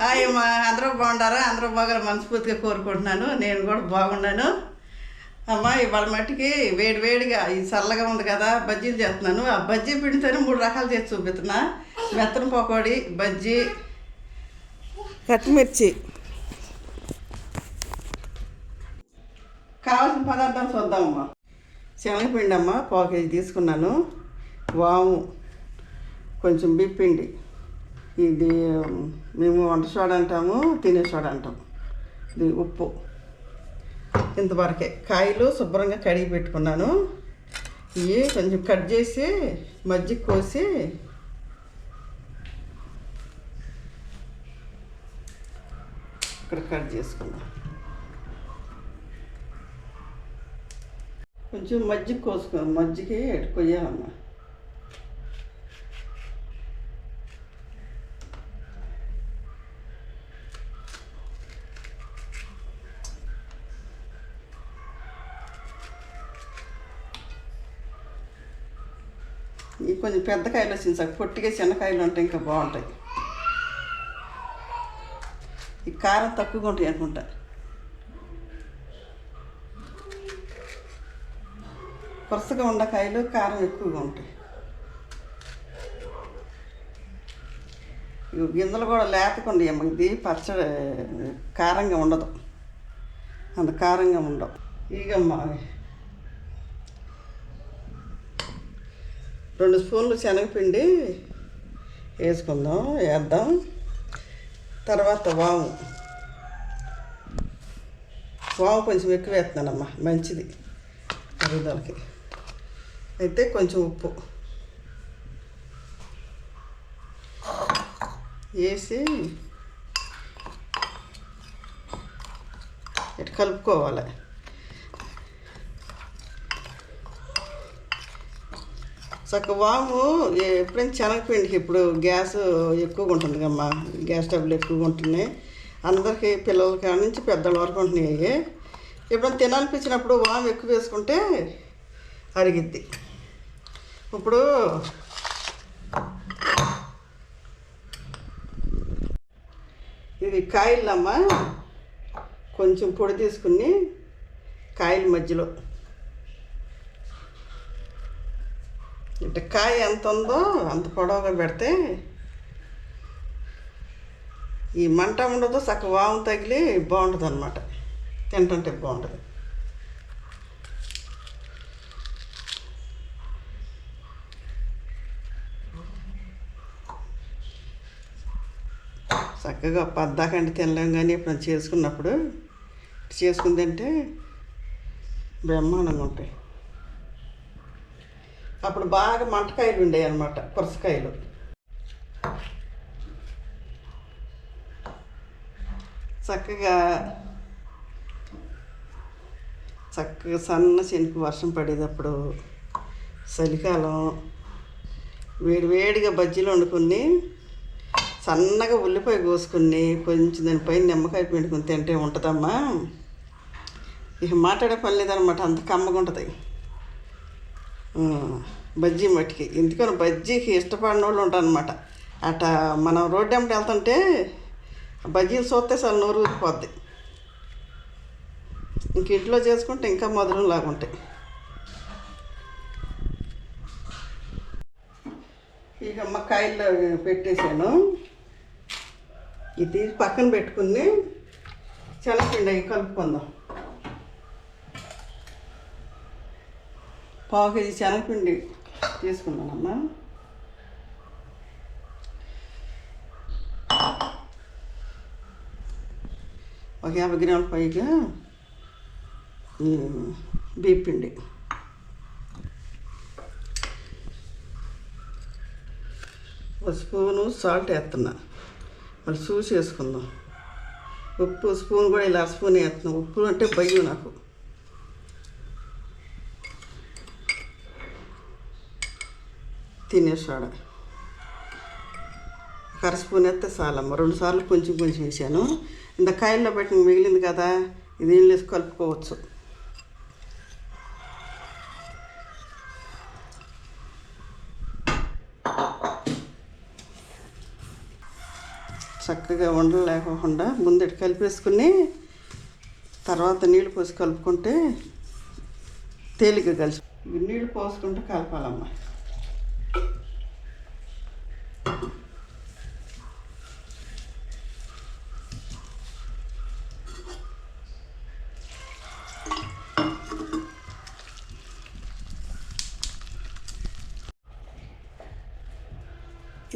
Hi అమ్మా అందరూ బాగుండారా? అందరూ బాగా మనస్ఫూర్తిగా కోరుకుంటున్నాను. నేను కూడా బాగున్నాను. అమ్మా ఇవాళ మట్టికి వేడి వేడిగా ఈ చల్లగా ఉంది కదా బజ్జీలు చేస్తున్నాను. ఆ బజ్జీ పిండితోనే మూడు రకాలు చేసి చూపిస్తున్నా. మెత్తన పకోడి బజ్జీ పచ్చిమిర్చి కావాల్సిన పదార్థాలు చూద్దామమ్మా శనగపిండి అమ్మ పావు కేజీ తీసుకున్నాను. వాము కొంచెం బిప్పిండి ఇది మేము వంట సోడా అంటాము తినే సోడా అంటాము. ఇది ఉప్పు. ఇంతవరకే కాయలు శుభ్రంగా కడిగి పెట్టుకున్నాను. ఇవి కొంచెం కట్ చేసి మజ్జిగ కోసి ఇక్కడ కట్ చేసుకున్నాం కొంచెం మజ్జిగ కోసుకో మజ్జిగ ఎటు కొయ్యాలమ్మా ఈ కొంచెం పెద్ద కాయలు వచ్చింది సార్. పొట్టిగా చిన్నకాయలు ఉంటాయి ఇంకా బాగుంటాయి. ఈ కారం తక్కువగా ఉంటాయి అనుకుంటా. కొరసగా ఉన్న కాయలు కారం ఎక్కువగా ఉంటాయి. ఇవి గింజలు కూడా లేకుండా అమ్మ ఇది పచ్చడి కారంగా ఉండదు. అంత కారంగా ఉండవు. ఇగమ్మా రెండు స్పూన్లు శనగపిండి వేసుకుందాం వేద్దాం. తర్వాత వాము. వాము కొంచెం ఎక్కువ వేస్తున్నానమ్మా మంచిది. అరుగుదలకి అయితే కొంచెం ఉప్పు. వేసి ఇటు కలుపుకోవాలి. చక్క వాము ఎప్పుడైనా శనగపిండికి ఇప్పుడు గ్యాస్ ఎక్కువగా ఉంటుంది కమ్మా గ్యాస్ డబ్బులు ఎక్కువగా ఉంటున్నాయి. అందరికీ పిల్లల కాడ నుంచి పెద్దల వరకు ఉంటున్నాయి. ఎప్పుడైనా తినాలనిపించినప్పుడు వాము ఎక్కువ వేసుకుంటే అరిగిద్ది. ఇప్పుడు ఇది కాయలమ్మా. కొంచెం పొడి తీసుకుని కాయల మధ్యలో ఇట్ట కాయ ఎంత ఉందో అంత పొడవుగా పెడితే ఈ మంట ఉండదు చక్క వాము తగిలి బాగుంటుంది అనమాట తింటుంటే బాగుంటుంది. చక్కగా పద్దాకంటే తినలేం కానీ ఇప్పుడు చేసుకున్నప్పుడు చేసుకుని తింటే బ్రహ్మాండంగా ఉంటాయి. అప్పుడు బాగా మంటకాయలు ఉండేవి అనమాట పురసకాయలు. చక్కగా చక్కగా సన్న శనికి వర్షం పడేటప్పుడు చలికాలం వేడి వేడిగా బజ్జీలు వండుకుని సన్నగా ఉల్లిపాయ కోసుకుని కొంచెం దానిపైన నిమ్మకాయ పిండుకుని తింటే ఉంటుందమ్మా. ఇక మాట్లాడే పని లేదనమాట అంత కమ్మగా ఉంటుంది. బజ్జీ మట్టికి. ఎందుకని బజ్జీకి ఇష్టపడిన వాళ్ళు ఉంటారనమాట అట మనం రోడ్డు వెంబడి వెళ్తుంటే బజ్జీలు చూస్తే చాలా నోరు ఊరిపోద్ది. ఇంక ఇంట్లో చేసుకుంటే ఇంకా మధురం లాగుంటాయి ఇక అమ్మకాయల్లో పెట్టేశాను. ఇది పక్కన పెట్టుకుని శనగపిండి కలుపుకుందాం. పావు కేజీ శనగపిండి తీసుకున్నానమ్మా ఒక యాభై గ్రాముల పైగా బీపిండి పిండి. ఒక స్పూను సాల్ట్ వేస్తున్నా. మళ్ళీ చూసి వేసుకుందాం. ఉప్పు స్పూన్ కూడా ఇలా స్పూన్ వేస్తున్నాం. ఉప్పు అంటే భయం నాకు. తినేసాడు. కర స్పూన్ వేస్తే చాలమ్మ రెండు సార్లు కొంచెం కొంచెం వేసాను. ఇంత కాయల్లో పెట్టిన మిగిలింది కదా ఇది నీళ్ళు వేసి కలుపుకోవచ్చు. చక్కగా ఉండలు లేకోకుండా ముందటి కలిపేసుకుని తర్వాత నీళ్ళు పోసి కలుపుకుంటే తేలిక కలిసి నీళ్ళు పోసుకుంటే కలపాలమ్మా.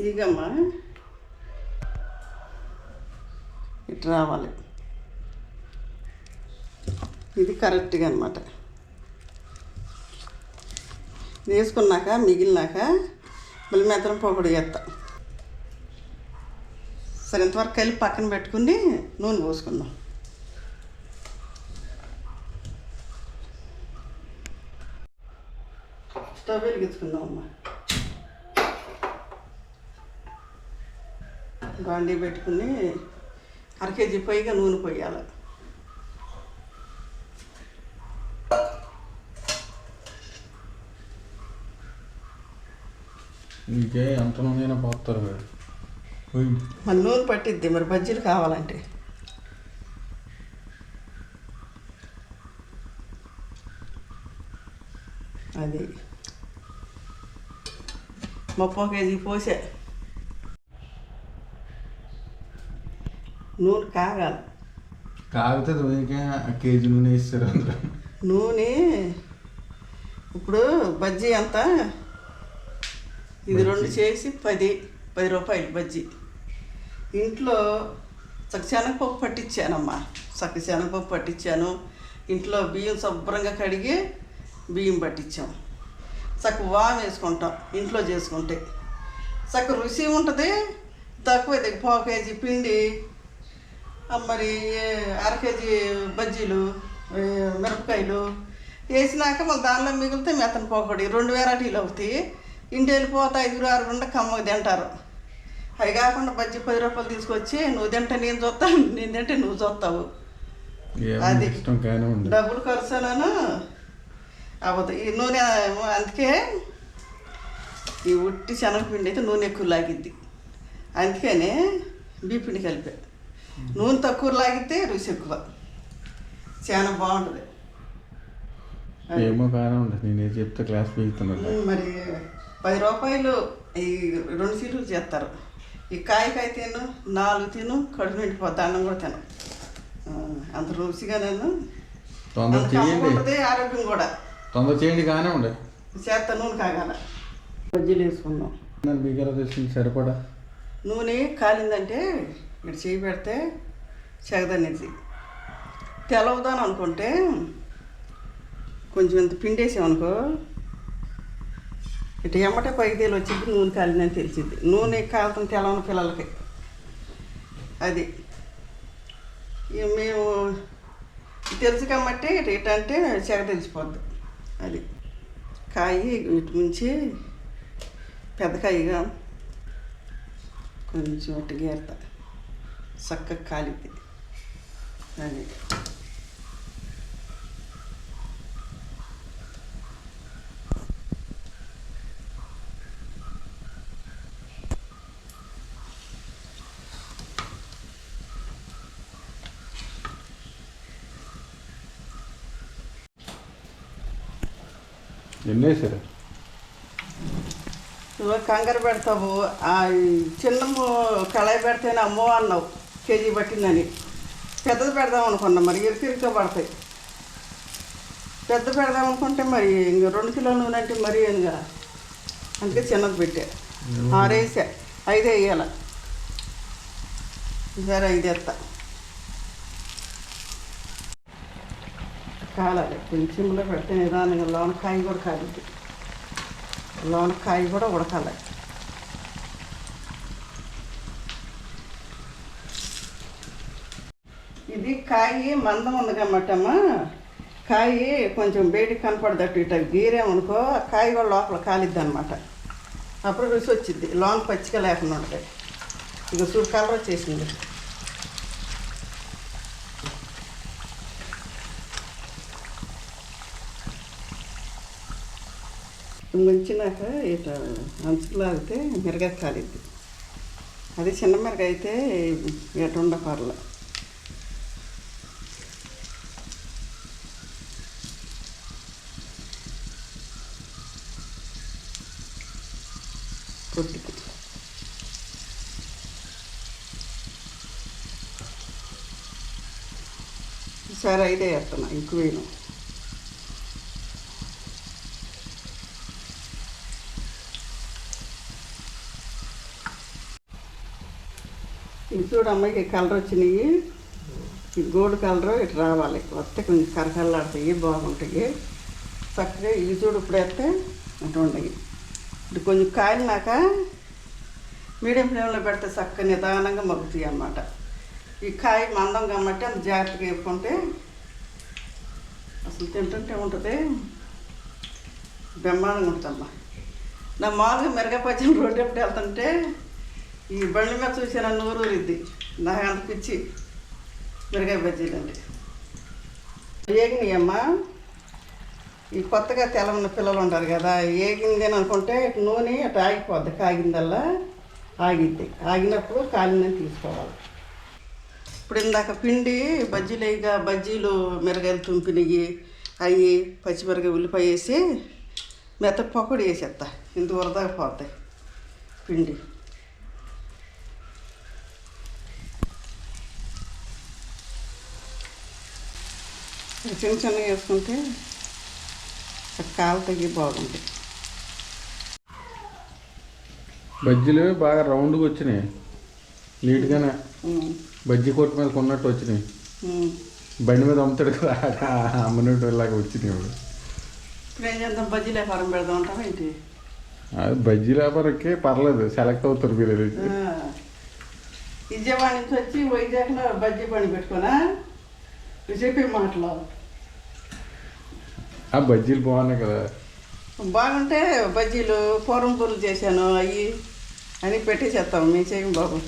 ఇదిగమ్మా ఇటు రావాలి. ఇది కరెక్ట్గా అనమాట వేసుకున్నాక మిగిలినాక మళ్ళీ మెత్తనం పొగడు చేస్తా సరే ఇంతవరకు కలిపి పక్కన పెట్టుకుని నూనె పోసుకుందాం. స్టవ్ వెలిగించుకుందాం అమ్మా బాండీ పెట్టుకుని అర కేజీ పైగా నూనె పోయాలి. నీకే ఎంత నూనె పోస్తారు మీరు. మన నూనె పట్టిద్ది మరి బజ్జీలు కావాలంటే. అది. ముప్పై కేజీ పోసే. నూనె కాగాలి. కాగితే నీకే కేజీ నూనె ఇస్తారు అందరూ నూనె ఇప్పుడు బజ్జీ ఎంత ఇది రెండు చేసి పది పది రూపాయలు బజ్జీ. ఇంట్లో చక్క శనగపప్పు పట్టించానమ్మా. చక్క శనగపప్పు పట్టించాను. ఇంట్లో బియ్యం శుభ్రంగా కడిగి బియ్యం పట్టించాం. చక్క వామ్ వేసుకుంటాం ఇంట్లో చేసుకుంటే. చక్క రుచి ఉంటుంది. తక్కువ ఇది పావు కేజీ పిండి. మరి అర కేజీ బజ్జీలు మిరపకాయలు వేసినాక మళ్ళీ దానిలో మిగిలితే మెత్తన పోకడి రెండు వెరైటీలు అవుతాయి. ఇంటి వెళ్ళిపోతే ఐదుగురు ఆరుగురు కమ్మగా తింటారు. అవి కాకుండా బజ్జీ పది రూపాయలు తీసుకొచ్చి నువ్వు తింటే నేను చూస్తాను నేను తింటే నువ్వు చూస్తావు. అది. డబ్బులు ఖర్చునను అవ్వదు. ఈ నూనె అందుకే ఈ ఉట్టి శనగపిండి అయితే నూనె ఎక్కువ లాగిద్ది అందుకనే బీపిండి కలిపా. నూనె తక్కువ లాగితే రుచి ఎక్కువ. చాలా బాగుంటుంది. ఏమో కానీ ఉండదు నేనే చెప్తే క్లాస్ పీకుతున్నాడు మరి పది రూపాయలు ఈ రెండు సీట్లు చేస్తారు. ఈ కాయకాయ తిను నాలుగు తిను కడుపు నిండిపోద్ది అన్నం కూడా తిను. ఆ, అంత రుచిగా నేను తొందర చేయండి. ఆరోగ్యం కూడా. తొందర చేయండి కానీ ఉండే చేత నూనె కాగాల. బజ్జీలు వేసుకుందాం. నన్ను మీకు ఎలా తెలిసింది సరిపడా? నూనె కాలిందంటే మీరు చేయి పెడితే చెగదనేది. తెలవదాని అనుకుంటే కొంచెం ఇంత పిండేసామనుకో ఇటు ఎమ్మటే పైకి వచ్చింది నూనె కాలిందని తెలిసింది. నూనె కాలుతుంది తెలవని పిల్లలకి. అది. మేము తెలుసు కాబట్టి ఇటు ఇటు అంటే చెగ తెలిసిపోద్ది. అది. కాయ ఇటు నుంచి పెద్ద కాయగా కొంచెం అట్టు గేరుతా చక్కగా కాలిద్ది అది ఎన్ని వేసారు? నువ్వు కంగారు పెడతావు. ఆ చిన్న కళాయి పెడితేనే అమ్మో అన్నావు. కేజీ పట్టిందని. పెద్దది పెడదాం అనుకున్నా మరి ఇరుకిరిగా పడతాయి. పెద్ద పెడదాం అనుకుంటే మరి ఇంక రెండు కిలోల నూనె అంటే మరీ ఏనుగా అందుకే చిన్నది పెట్టా. ఆరు వేసా ఐదు వేయాల. సరే ఐదు వేస్తా. కాలాలి కొంచెంలో పెడితే నిదానంగా లోన కాయ కూడా కాలిద్ది. లోన కాయ కూడా ఉడకాలి. ఇది కాయి మందం ఉంది కమ్మటమ్మా కాయి కొంచెం బయట కనపడదట్టు ఇట గీరేమనుకో ఆ కాయ కూడా లోపల కాలిద్ది అనమాట అప్పుడు రుచి వచ్చింది లాంగ్ పచ్చిక లేకుండా ఉంటుంది ఇక చూడు కలర్ వచ్చేసింది. ముంచినాక ఇట అంచులాగితే మిరగ కాలిద్ది. అది చిన్న మిరగ అయితే ఎటుండ పర్లే పొట్టుకి ఈసారి అయితే వేస్తున్నా ఇంకువేను ఇది చూడు అమ్మాయికి కలర్ వచ్చినాయి? ఈ గోల్డ్ కలర్ ఇటు రావాలి. వస్తే కొంచెం కరకల్లాడతాయి బాగుంటాయి. చక్కగా ఇవి చూడు ఇప్పుడు వేస్తే అటు ఉండయి కొంచెం కాలినాక మీడియం ఫ్లేమ్లో పెడితే చక్కగా నిదానంగా మగ్గుతాయి అన్నమాట. ఈ కాయ మందం కాబట్టి అంత జాగ్రత్తగా వేపుకుంటే అసలు తింటుంటే ఉంటుంది. బ్రహ్మాండంగా ఉంటుందమ్మా. నా మామూలుగా మిరగాయ రోడ్డు ఎప్పుడు వెళ్తుంటే ఈ బండి మీద చూసిన నూరు ఊరిద్ది నాకు అంత పిచ్చి మిరగాయ బజ్జీలు అమ్మా ఈ కొత్తగా తెల్ల పిల్లలు ఉంటారు కదా ఏగింది అని అనుకుంటే నూనె అటు ఆగిపోద్ది కాగిందల్లా ఆగిద్ది. ఆగినప్పుడు కాలిందని తీసుకోవాలి. ఇప్పుడు ఇందాక పిండి బజ్జీలు వేయగా బజ్జీలు మిరగాయలు తుంపినవి అవి పచ్చిమిరకాయ ఉల్లిపాయ వేసి మెత్త పకోడీ వేసేస్తా ఇంత వరదాగా పోతాయి పిండి. చిన్న చిన్నగా వేసుకుంటే కాలు తగ్గి బాగుంటుంది బజ్జీలు బాగా రౌండ్గా వచ్చినాయి. నీట్గానే బజ్జీ కొట్టు మీద కొన్నట్టు వచ్చినాయి. బండి మీద అమ్ముతాడు కదా అమ్మనట్టు ఇలాగ వచ్చినాయి ఇప్పుడు బజ్జీలు వ్యాపారం పెడదాం అంటావా ఏంటి? అది బజ్జీ వ్యాపారకే పర్లేదు సెలెక్ట్ అవుతారు మీరు విజయవాడ నుంచి వచ్చి వైజాగ్లో బజ్జీ పని పెట్టుకోనా? నువ్వు చెప్పే మాటలు. ఆ బజ్జీలు బాగున్నాయి కదా. బాగుంటే బజ్జీలు పూర్వం పూలు చేశాను అవి అని పెట్టేసేస్తాం మేము చేయం బాబు.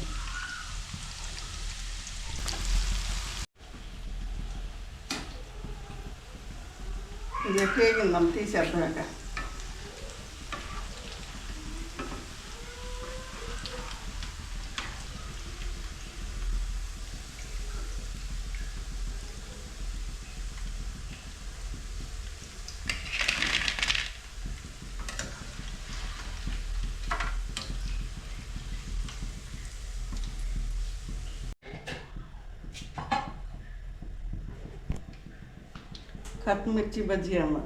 ఇది ఎక్కువ తీసేద్దాం కట్ పచ్చిమిర్చి బజ్జీ అమ్మ.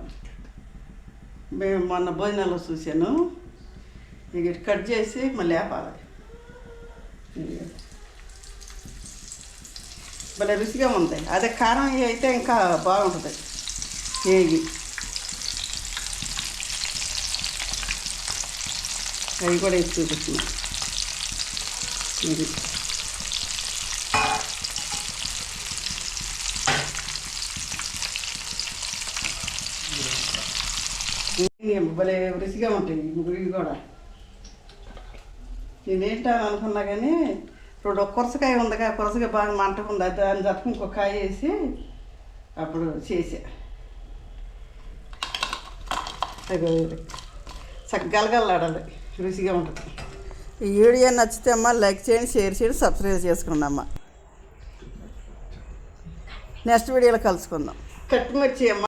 మేము మొన్న భోజనాల్లో చూశాను. ఇక కట్ చేసి మళ్ళీ లేపాలి ఇక. భలే రుచిగా ఉంటాయి అదే కారం అయితే ఇంకా బాగుంటుంది. ఏగి అవి కూడా వేసి చూపిస్తున్నాను ఇది ఇవి భలే రుచిగా ఉంటాయి ముగ్గురికి కూడా. నేనేంటా అనుకున్నా కానీ ఇప్పుడు ఒక కొరసకాయ ఉందిగా కొరసకాయ బాగా మంట ఉంది అది దాన్ని తప్ప ఇంకొక కాయ వేసి అప్పుడు చేసా. అగో ఇది. రుచిగా ఉంటుంది. ఈ వీడియో నచ్చితే అమ్మ లైక్ చేయండి షేర్ చేయండి సబ్స్క్రైబ్ చేసుకోండి అమ్మ. నెక్స్ట్ వీడియోలో కలుసుకుందాం. కట్టుమిర్చి అమ్మ.